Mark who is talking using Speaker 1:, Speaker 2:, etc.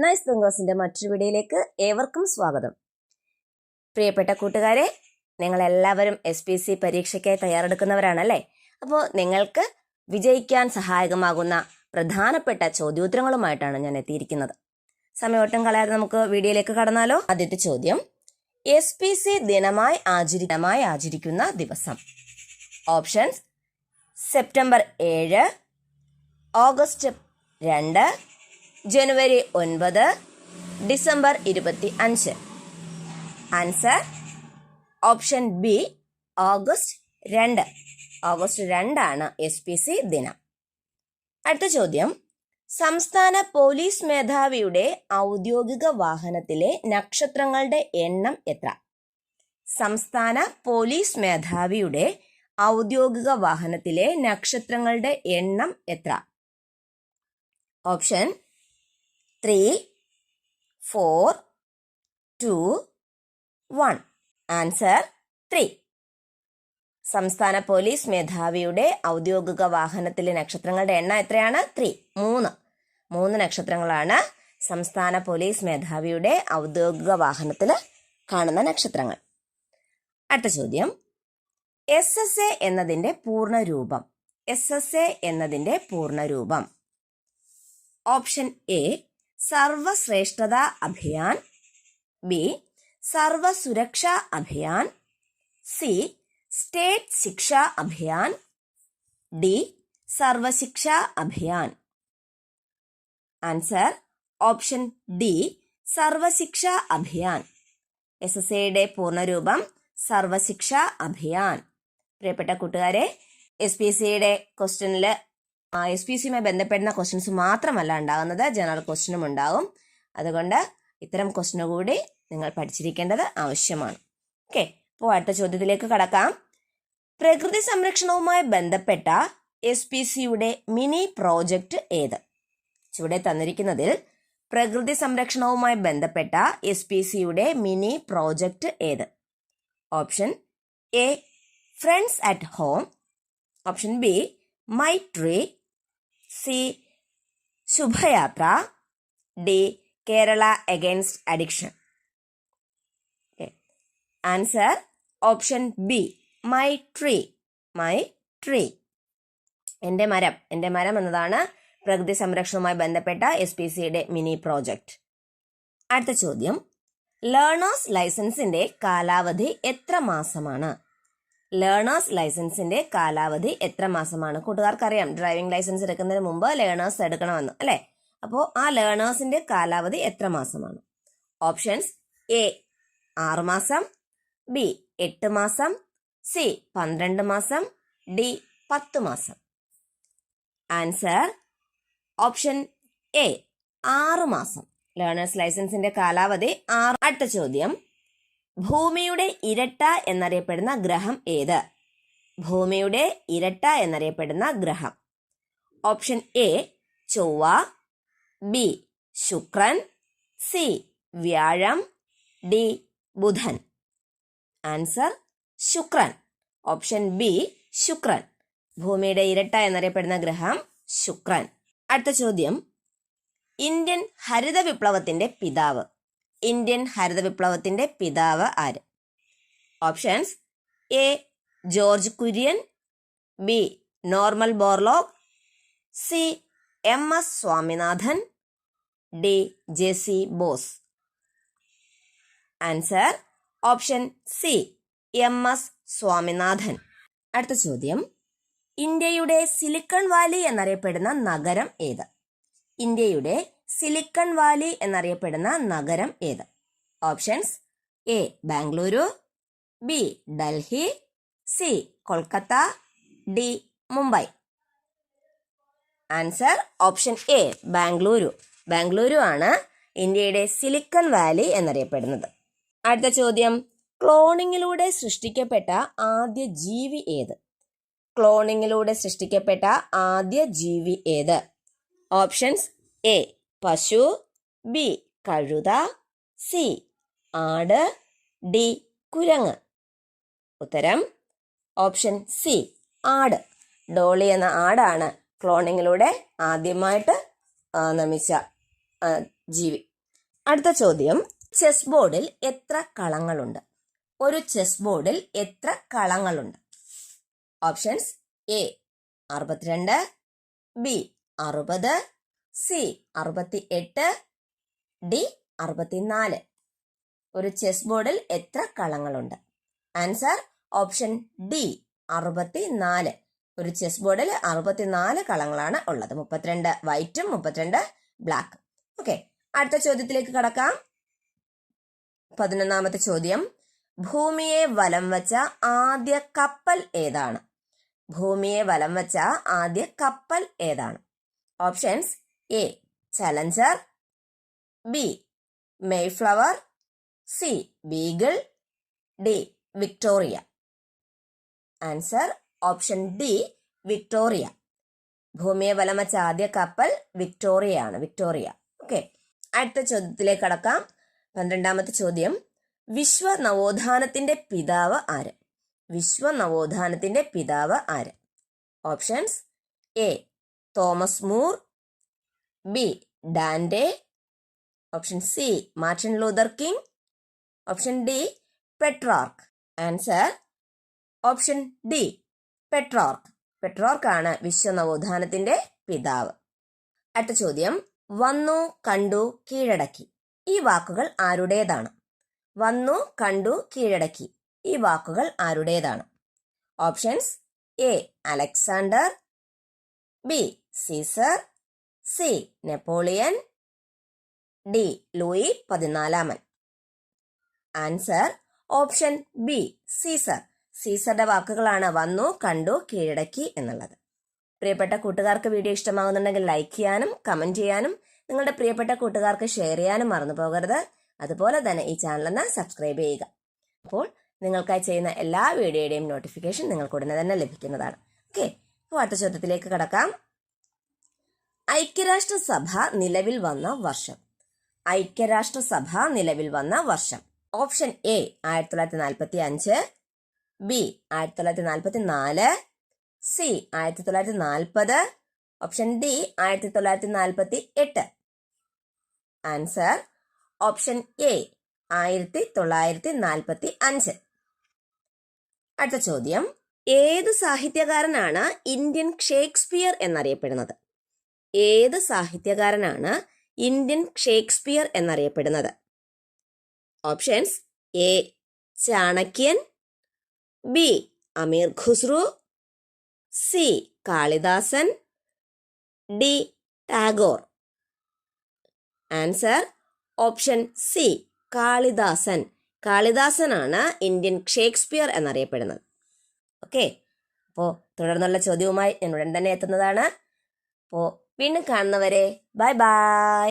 Speaker 1: Nice ബംഗോസിന്റെ മറ്റൊരു വീഡിയോയിലേക്ക് ഏവർക്കും സ്വാഗതം. പ്രിയപ്പെട്ട കൂട്ടുകാരെ നിങ്ങളെല്ലാവരും എസ് പി സി പരീക്ഷയ്ക്കായി തയ്യാറെടുക്കുന്നവരാണല്ലേ? അപ്പോൾ നിങ്ങൾക്ക് വിജയിക്കാൻ സഹായകമാകുന്ന പ്രധാനപ്പെട്ട ചോദ്യോത്തരങ്ങളുമായിട്ടാണ് ഞാൻ എത്തിയിരിക്കുന്നത്. സമയോട്ടം കളയാതെ നമുക്ക് വീഡിയോയിലേക്ക് കടന്നാലോ? ആദ്യത്തെ ചോദ്യം. എസ് പി സി ദിനമായി ആചരിതമായി ആചരിക്കുന്ന ദിവസം. ഓപ്ഷൻസ് സെപ്റ്റംബർ ഏഴ് ഓഗസ്റ്റ് രണ്ട് ജനുവരി ഒൻപത് ഡിസംബർ ഇരുപത്തി അഞ്ച്. ആൻസർ ഓപ്ഷൻ ബി ഓഗസ്റ്റ് രണ്ട്. ഓഗസ്റ്റ് രണ്ടാണ് എസ് പി സി ദിനം. അടുത്ത ചോദ്യം. സംസ്ഥാന പോലീസ് മേധാവിയുടെ ഔദ്യോഗിക വാഹനത്തിലെ നക്ഷത്രങ്ങളുടെ എണ്ണം എത്ര? സംസ്ഥാന പോലീസ് മേധാവിയുടെ ഔദ്യോഗിക വാഹനത്തിലെ നക്ഷത്രങ്ങളുടെ എണ്ണം എത്ര? Option three four two one answer three സംസ്ഥാന പോലീസ് മേധാവിയുടെ ഔദ്യോഗിക വാഹനത്തിലെ നക്ഷത്രങ്ങളുടെ എണ്ണം എത്രയാണ്? ത്രീ മൂന്ന്. മൂന്ന് നക്ഷത്രങ്ങളാണ് സംസ്ഥാന പോലീസ് മേധാവിയുടെ ഔദ്യോഗിക വാഹനത്തിൽ കാണുന്ന നക്ഷത്രങ്ങൾ. അടുത്ത ചോദ്യം. എസ് എസ് എ എന്നതിന്റെ പൂർണ രൂപം എസ് എസ് എ എന്നതിന്റെ പൂർണ രൂപം option A സർവശ്രേഷ്ഠത Abhiyan. B സർവസുരക്ഷ Abhiyan. C state ശിക്ഷ Abhiyan. D Sarva Shiksha Abhiyan. Answer option D Sarva Shiksha Abhiyan. S S എയുടെ പൂർണരൂപം സർവശിക്ഷ അഭിയാൻ. പ്രിയപ്പെട്ട കൂട്ടുകാരെ എസ് പി എസ് സിയുടെ ക്വസ്റ്റ്യനിൽ എസ് പി സിയുമായി ബന്ധപ്പെടുന്ന ക്വസ്റ്റ്യൻസ് മാത്രമല്ല ഉണ്ടാകുന്നത്. ജനറൽ ക്വസ്റ്റ്യനും ഉണ്ടാകും. അതുകൊണ്ട് ഇത്തരം ക്വസ്റ്റ്യൻ കൂടി നിങ്ങൾ പഠിച്ചിരിക്കേണ്ടത് ആവശ്യമാണ്. ഓക്കെ അപ്പോൾ അടുത്ത ചോദ്യത്തിലേക്ക് കടക്കാം. പ്രകൃതി സംരക്ഷണവുമായി ബന്ധപ്പെട്ട എസ് പി സിയുടെ മിനി പ്രോജക്റ്റ് ഏത്? ചുവടെ തന്നിരിക്കുന്നതിൽ പ്രകൃതി സംരക്ഷണവുമായി ബന്ധപ്പെട്ട എസ് പി സിയുടെ മിനി പ്രോജക്റ്റ് ഏത്? Option A friends at home option B my tree C. Shubhayatra. D. Kerala against addiction answer option B my tree my tree എന്റെ മരം. എന്റെ മരം എന്നതാണ് പ്രകൃതി സംരക്ഷണവുമായി ബന്ധപ്പെട്ട എസ് പി സിയുടെ മിനി പ്രോജക്റ്റ് അടുത്ത ചോദ്യം. ലേണേഴ്സ് ലൈസൻസിന്റെ കാലാവധി എത്ര മാസമാണ്? ലേണേഴ്സ് ലൈസൻസിന്റെ കാലാവധി എത്ര മാസമാണ്? കൂട്ടുകാർക്കറിയാം. ഡ്രൈവിംഗ് ലൈസൻസ് എടുക്കുന്നതിന് മുമ്പ് ലേണേഴ്സ് എടുക്കണമെന്ന് അല്ലേ? അപ്പോൾ ആ ലേണേഴ്സിന്റെ കാലാവധി എത്ര മാസമാണ്? ഓപ്ഷൻസ് എ ആറ് മാസം ബി എട്ട് മാസം സി പന്ത്രണ്ട് മാസം ഡി പത്ത് മാസം. ആൻസർ ഓപ്ഷൻ എ ആറ് മാസം. ലേണേഴ്സ് ലൈസൻസിന്റെ കാലാവധി ആറ് അടുത്ത ചോദ്യം. ഭൂമിയുടെ ഇരട്ട എന്നറിയപ്പെടുന്ന ഗ്രഹം ഏത്? ഭൂമിയുടെ ഇരട്ട എന്നറിയപ്പെടുന്ന ഗ്രഹം. ഓപ്ഷൻ എ ചൊവ്വ. ബി ശുക്രൻ. സി വ്യാഴം. ഡി ബുധൻ. ആൻസർ ശുക്രൻ. ഓപ്ഷൻ ബി ശുക്രൻ. ഭൂമിയുടെ ഇരട്ട എന്നറിയപ്പെടുന്ന ഗ്രഹം ശുക്രൻ. അടുത്ത ചോദ്യം. ഇന്ത്യൻ ഹരിത വിപ്ലവത്തിന്റെ പിതാവ്. ഇന്ത്യൻ ഹരിത വിപ്ലവത്തിന്റെ പിതാവ് ആര്? Options A George Kurien B Norman Borlaug C M. S. Swaminathan D J. C. Bose. Answer option C M. S. Swaminathan. അടുത്ത ചോദ്യം. ഇന്ത്യയുടെ സിലിക്കൺ വാലി എന്നറിയപ്പെടുന്ന നഗരം ഏത്? ഇന്ത്യയുടെ സിലിക്കൺ വാലി എന്നറിയപ്പെടുന്ന നഗരം ഏത്? Options A Bengaluru B Delhi C Kolkata D Mumbai. Answer option A Bengaluru. Bengaluru ആണ് ഇന്ത്യയുടെ സിലിക്കൺ വാലി എന്നറിയപ്പെടുന്നത്. അടുത്ത ചോദ്യം. ക്ലോണിങ്ങിലൂടെ സൃഷ്ടിക്കപ്പെട്ട ആദ്യ ജീവി ഏത്? ക്ലോണിങ്ങിലൂടെ സൃഷ്ടിക്കപ്പെട്ട ആദ്യ ജീവി ഏത്? ഓപ്ഷൻസ് എ പശു ബി കഴുത സി ആട് ഡി കുരങ്ങ്. ഉത്തരം ഓപ്ഷൻ സി ആട്. ഡോളി എന്ന ആടാണ് ക്ലോണിങ്ങിലൂടെ ആദ്യമായിട്ട് നമിച്ച ജീവി. അടുത്ത ചോദ്യം ചെസ് ബോർഡിൽ എത്ര കളങ്ങളുണ്ട്? ഒരു ചെസ് ബോർഡിൽ എത്ര കളങ്ങളുണ്ട്? ഓപ്ഷൻസ് എ അറുപത്തിരണ്ട് ബി അറുപത് സി അറുപത്തി എട്ട് ഡി അറുപത്തിനാല്. ഒരു ചെസ് ബോർഡിൽ എത്ര കളങ്ങളുണ്ട്? ആൻസർ ഓപ്ഷൻ ഡി അറുപത്തിനാല്. ഒരു ചെസ് ബോർഡിൽ അറുപത്തിനാല് കളങ്ങളാണ് ഉള്ളത്. മുപ്പത്തിരണ്ട് വൈറ്റും മുപ്പത്തിരണ്ട് ബ്ലാക്ക് ഓക്കെ അടുത്ത ചോദ്യത്തിലേക്ക് കടക്കാം. പതിനൊന്നാമത്തെ ചോദ്യം. ഭൂമിയെ വലം വച്ച ആദ്യ കപ്പൽ ഏതാണ്? ഭൂമിയെ വലം വച്ച ആദ്യ കപ്പൽ ഏതാണ്? Options A Challenger B Mayflower C Beagle D Victoria answer option D Victoria ഭൂമിയെ വലമച്ച ആദ്യ കപ്പൽ വിക്ടോറിയ ആണ് വിക്ടോറിയ. ഓക്കെ അടുത്ത ചോദ്യത്തിലേക്ക് കടക്കാം. പന്ത്രണ്ടാമത്തെ ചോദ്യം. വിശ്വ നവോത്ഥാനത്തിന്റെ പിതാവ് ആര്? വിശ്വ നവോത്ഥാനത്തിന്റെ പിതാവ് ആര്? Options A Thomas More B Dante option C Martin Luther King option D Petrarch answer option D Petrarch വിശ്വ നവോത്ഥാനത്തിന്റെ പിതാവ്. അടുത്ത ചോദ്യം. വന്നു കണ്ടു കീഴടക്കി. ഈ വാക്കുകൾ ആരുടേതാണ്? വന്നു കണ്ടു കീഴടക്കി. ഈ വാക്കുകൾ ആരുടേതാണ്? Options A Alexander B Caesar C. Napoleon. D. Louis പതിനാലാമൻ. Answer option B. സീസർ. സീസറുടെ വാക്കുകളാണ് വന്നു കണ്ടു കീഴടക്കി എന്നുള്ളത്. പ്രിയപ്പെട്ട കൂട്ടുകാർക്ക് വീഡിയോ ഇഷ്ടമാകുന്നുണ്ടെങ്കിൽ ലൈക്ക് ചെയ്യാനും കമന്റ് ചെയ്യാനും നിങ്ങളുടെ പ്രിയപ്പെട്ട കൂട്ടുകാർക്ക് ഷെയർ ചെയ്യാനും മറന്നു പോകരുത്. അതുപോലെ തന്നെ ഈ ചാനൽ ഒന്ന് സബ്സ്ക്രൈബ് ചെയ്യുക. അപ്പോൾ നിങ്ങൾക്കായി ചെയ്യുന്ന എല്ലാ വീഡിയോയുടെയും നോട്ടിഫിക്കേഷൻ നിങ്ങൾക്ക് ഉടനെ തന്നെ ലഭിക്കുന്നതാണ്. ഓക്കെ അപ്പോൾ അടുത്ത ചോദ്യത്തിലേക്ക് കടക്കാം. ഐക്യരാഷ്ട്രസഭ നിലവിൽ വന്ന വർഷം. ഐക്യരാഷ്ട്രസഭ നിലവിൽ വന്ന വർഷം. ഓപ്ഷൻ എ ആയിരത്തി തൊള്ളായിരത്തി നാൽപ്പത്തി അഞ്ച് ബി ആയിരത്തി തൊള്ളായിരത്തി നാൽപ്പത്തി നാല് സി ആയിരത്തി തൊള്ളായിരത്തി നാൽപ്പത് ഓപ്ഷൻ ഡി ആയിരത്തി തൊള്ളായിരത്തി നാൽപ്പത്തി എട്ട് ആൻസർ ഓപ്ഷൻ എ ആയിരത്തി തൊള്ളായിരത്തി നാൽപ്പത്തി അഞ്ച് അടുത്ത ചോദ്യം. ഏത് സാഹിത്യകാരനാണ് ഇന്ത്യൻ ഷേക്സ്പിയർ എന്നറിയപ്പെടുന്നത്? ഏത് സാഹിത്യകാരനാണ് ഇന്ത്യൻ ഷേക്സ്പിയർ എന്നറിയപ്പെടുന്നത്? Options A Chanakyan B Amir Khusro C Kalidasan D Tagore. Answer option C Kalidasan. കാളിദാസനാണ് Indian Shakespeare എന്നറിയപ്പെടുന്നത്. ഓക്കെ. അപ്പോൾ തുടർന്നുള്ള ചോദ്യവുമായി ഞാൻ ഉടൻ തന്നെ എത്തുന്നതാണ്. അപ്പോൾ വീണ്ടും കാണുന്നവരെ. Bye bye.